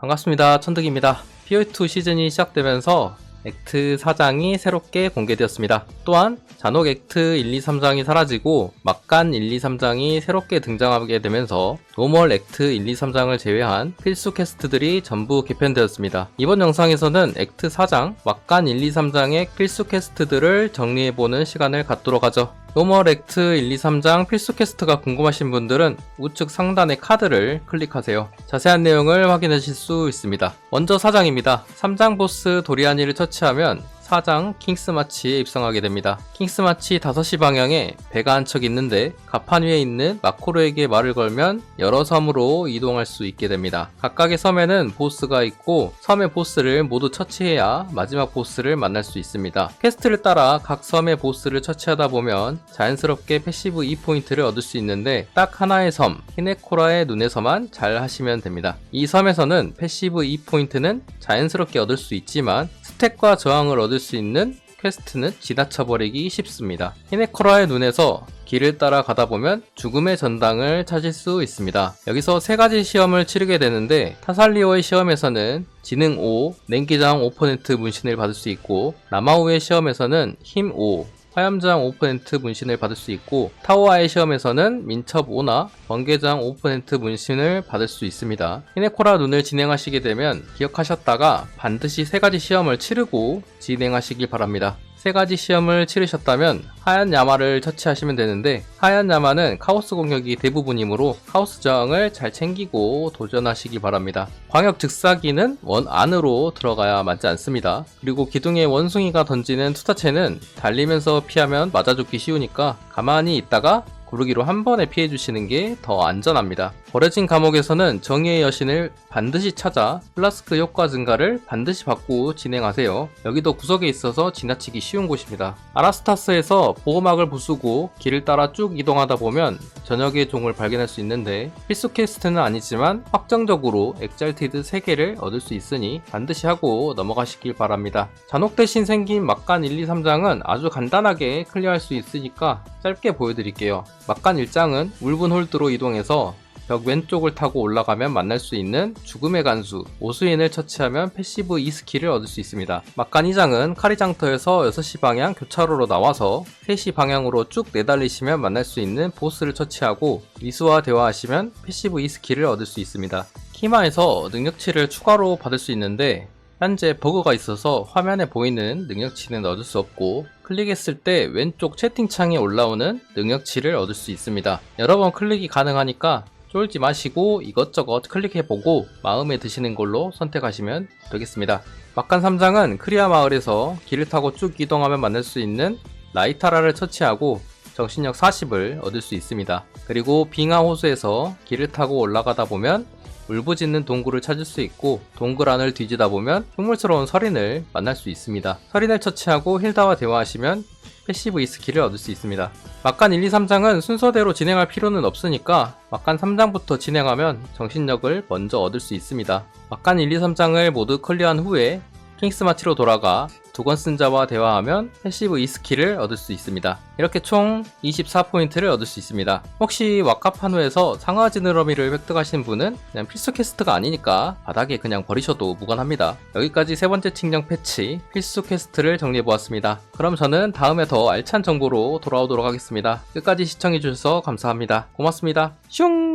반갑습니다. 천득입니다. POE2 시즌이 시작되면서 액트 4장이 새롭게 공개되었습니다. 또한 잔혹 액트 1, 2, 3장이 사라지고 막간 1, 2, 3장이 새롭게 등장하게 되면서 노멀 액트 1, 2, 3장을 제외한 필수 퀘스트들이 전부 개편되었습니다. 이번 영상에서는 액트 4장, 막간 1, 2, 3장의 필수 퀘스트들을 정리해보는 시간을 갖도록 하죠. 노멀 액트 1, 2, 3장 필수 퀘스트가 궁금하신 분들은 우측 상단의 카드를 클릭하세요. 자세한 내용을 확인하실 수 있습니다. 먼저 4장입니다. 3장 보스 도리아니를 처치하면 4장 킹스마치에 입성하게 됩니다. 킹스마치 5시 방향에 배가 한 척 있는데 갑판 위에 있는 마코르에게 말을 걸면 여러 섬으로 이동할 수 있게 됩니다. 각각의 섬에는 보스가 있고 섬의 보스를 모두 처치해야 마지막 보스를 만날 수 있습니다. 퀘스트를 따라 각 섬의 보스를 처치하다 보면 자연스럽게 패시브 2포인트를 얻을 수 있는데 딱 하나의 섬, 히네코라의 눈에서만 잘 하시면 됩니다. 이 섬에서는 패시브 2포인트는 자연스럽게 얻을 수 있지만 스택과 저항을 얻을 수 있는 퀘스트는 지나쳐버리기 쉽습니다. 히네코라의 눈에서 길을 따라 가다 보면 죽음의 전당을 찾을 수 있습니다. 여기서 세 가지 시험을 치르게 되는데 타살리오의 시험에서는 지능 5, 냉기장 5% 문신을 받을 수 있고 나마우의 시험에서는 힘 5, 화염장 5% 문신을 받을 수 있고 타오아의 시험에서는 민첩 5나 번개장 5% 문신을 받을 수 있습니다. 히네코라 눈을 진행하시게 되면 기억하셨다가 반드시 세 가지 시험을 치르고 진행하시길 바랍니다. 세 가지 시험을 치르셨다면 하얀 야마를 처치하시면 되는데 하얀 야마는 카오스 공격이 대부분이므로 카오스 저항을 잘 챙기고 도전하시기 바랍니다. 광역 즉사기는 원 안으로 들어가야 맞지 않습니다. 그리고 기둥에 원숭이가 던지는 투타체는 달리면서 피하면 맞아 죽기 쉬우니까 가만히 있다가 구르기로 한 번에 피해 주시는 게 더 안전합니다. 버려진 감옥에서는 정의의 여신을 반드시 찾아 플라스크 효과 증가를 반드시 받고 진행하세요. 여기도 구석에 있어서 지나치기 쉬운 곳입니다. 아라스타스에서 보호막을 부수고 길을 따라 쭉 이동하다 보면 저녁의 종을 발견할 수 있는데 필수 퀘스트는 아니지만 확정적으로 엑잘티드 3개를 얻을 수 있으니 반드시 하고 넘어가시길 바랍니다. 잔혹 대신 생긴 막간 1, 2, 3장은 아주 간단하게 클리어할 수 있으니까 짧게 보여드릴게요. 막간 1장은 울분 홀드로 이동해서 벽 왼쪽을 타고 올라가면 만날 수 있는 죽음의 간수 오수인을 처치하면 패시브 2스킬을 얻을 수 있습니다. 막간 2장은 카리장터에서 6시 방향 교차로로 나와서 3시 방향으로 쭉 내달리시면 만날 수 있는 보스를 처치하고 미수와 대화하시면 패시브 2스킬을 얻을 수 있습니다. 키마에서 능력치를 추가로 받을 수 있는데 현재 버그가 있어서 화면에 보이는 능력치는 얻을 수 없고 클릭했을 때 왼쪽 채팅창에 올라오는 능력치를 얻을 수 있습니다. 여러 번 클릭이 가능하니까 쫄지 마시고 이것저것 클릭해보고 마음에 드시는 걸로 선택하시면 되겠습니다. 막간 3장은 크리아 마을에서 길을 타고 쭉 이동하면 만날 수 있는 라이타라를 처치하고 정신력 40을 얻을 수 있습니다. 그리고 빙하 호수에서 길을 타고 올라가다 보면 울부짖는 동굴을 찾을 수 있고 동굴 안을 뒤지다 보면 흉물스러운 서린을 만날 수 있습니다. 서린을 처치하고 힐다와 대화하시면 패시브 2스킬을 얻을 수 있습니다. 막간 1, 2, 3장은 순서대로 진행할 필요는 없으니까 막간 3장부터 진행하면 정신력을 먼저 얻을 수 있습니다. 막간 1, 2, 3장을 모두 클리어한 후에 킹스마치로 돌아가 두건 쓴 자와 대화하면 패시브 2스킬을 얻을 수 있습니다. 이렇게 총 24포인트를 얻을 수 있습니다. 혹시 왁카파누에서 상하지느러미를 획득하신 분은 그냥 필수 퀘스트가 아니니까 바닥에 그냥 버리셔도 무관합니다. 여기까지 세 번째 칭령 패치 필수 퀘스트를 정리해보았습니다. 그럼 저는 다음에 더 알찬 정보로 돌아오도록 하겠습니다. 끝까지 시청해주셔서 감사합니다. 고맙습니다. 슝!